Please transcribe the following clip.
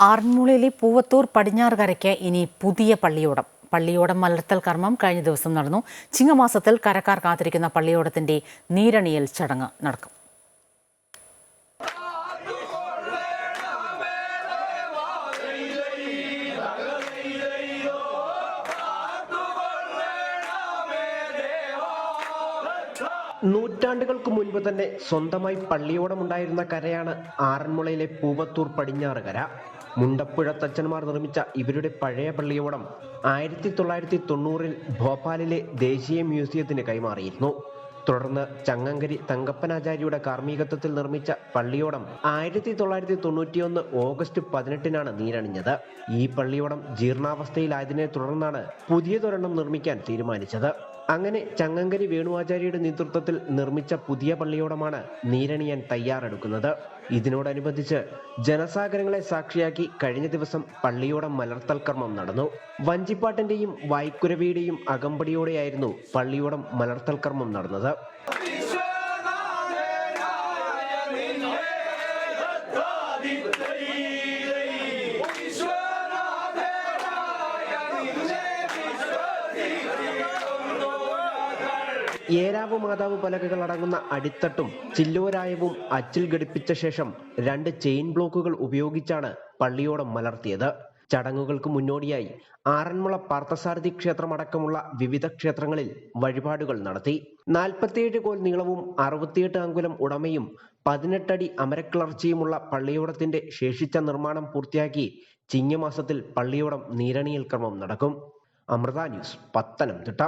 ആറന്മുളയിലെ പൂവത്തൂർ പടിഞ്ഞാറുകരയ്ക്ക് ഇനി പുതിയ പള്ളിയോടം. പള്ളിയോടം മലർത്തൽ കർമ്മം കഴിഞ്ഞ ദിവസം നടന്നു. ചിങ്ങമാസത്തിൽ കരക്കാർ കാത്തിരിക്കുന്ന പള്ളിയോടത്തിന്റെ നീരണിയൽ ചടങ്ങ് നടക്കും. നൂറ്റാണ്ടുകൾക്ക് മുൻപ് തന്നെ സ്വന്തമായി പള്ളിയോടമുണ്ടായിരുന്ന കരയാണ് ആറന്മുളയിലെ പൂവത്തൂർ പടിഞ്ഞാറ് കര. മുണ്ടപ്പുഴ തച്ചന്മാർ നിർമ്മിച്ച ഇവരുടെ പഴയ പള്ളിയോടം ആയിരത്തി തൊള്ളായിരത്തി തൊണ്ണൂറിൽ ഭോപ്പാലിലെ ദേശീയ മ്യൂസിയത്തിന് കൈമാറിയിരുന്നു. തുടർന്ന് ചങ്ങങ്കരി തങ്കപ്പനാചാര്യയുടെ കാർമ്മികത്വത്തിൽ നിർമ്മിച്ച പള്ളിയോടം ആയിരത്തി തൊള്ളായിരത്തി തൊണ്ണൂറ്റിയൊന്ന് ഓഗസ്റ്റ് പതിനെട്ടിനാണ് നീരണിഞ്ഞത്. ഈ പള്ളിയോടം ജീർണാവസ്ഥയിലായതിനെ തുടർന്നാണ് പുതിയതൊരെണ്ണം നിർമ്മിക്കാൻ തീരുമാനിച്ചത്. അങ്ങനെ ചങ്ങങ്കരി വേണുവാചാര്യയുടെ നേതൃത്വത്തിൽ നിർമ്മിച്ച പുതിയ പള്ളിയോടമാണ് നീരണിയാൻ തയ്യാറെടുക്കുന്നത്. ഇതിനോടനുബന്ധിച്ച് ജനസാഗരങ്ങളെ സാക്ഷിയാക്കി കഴിഞ്ഞ ദിവസം പള്ളിയോടം മലർത്തൽ കർമ്മം നടന്നു. വഞ്ചിപ്പാട്ടിന്റെയും വായ്ക്കുരവിയുടെയും അകമ്പടിയോടെയായിരുന്നു പള്ളിയോടം മലർത്തൽ കർമ്മം നടന്നത്. ഏരാവ് മാതാവ് പലകകൾ അടങ്ങുന്ന അടിത്തട്ടും ചില്ലോരായവും അച്ചിൽ ഘടിപ്പിച്ച ശേഷം രണ്ട് ചെയിൻ ബ്ലോക്കുകൾ ഉപയോഗിച്ചാണ് പള്ളിയോടം മലർത്തിയത്. ചടങ്ങുകൾക്ക് മുന്നോടിയായി ആറന്മുള പാർത്ഥസാരഥി ക്ഷേത്രമടക്കമുള്ള വിവിധ ക്ഷേത്രങ്ങളിൽ വഴിപാടുകൾ നടത്തി. നാൽപ്പത്തിയേഴ് കോൽ നീളവും അറുപത്തിയെട്ട് അങ്കുലം ഉടമയും പതിനെട്ടടി അമരക്കിളർച്ചയുമുള്ള പള്ളിയോടത്തിന്റെ ശേഷിച്ച നിർമ്മാണം പൂർത്തിയാക്കി ചിങ്ങമാസത്തിൽ പള്ളിയോടം നീരണിയൽ ക്രമം നടക്കും. അമൃത ന്യൂസ് പത്തനംതിട്ട.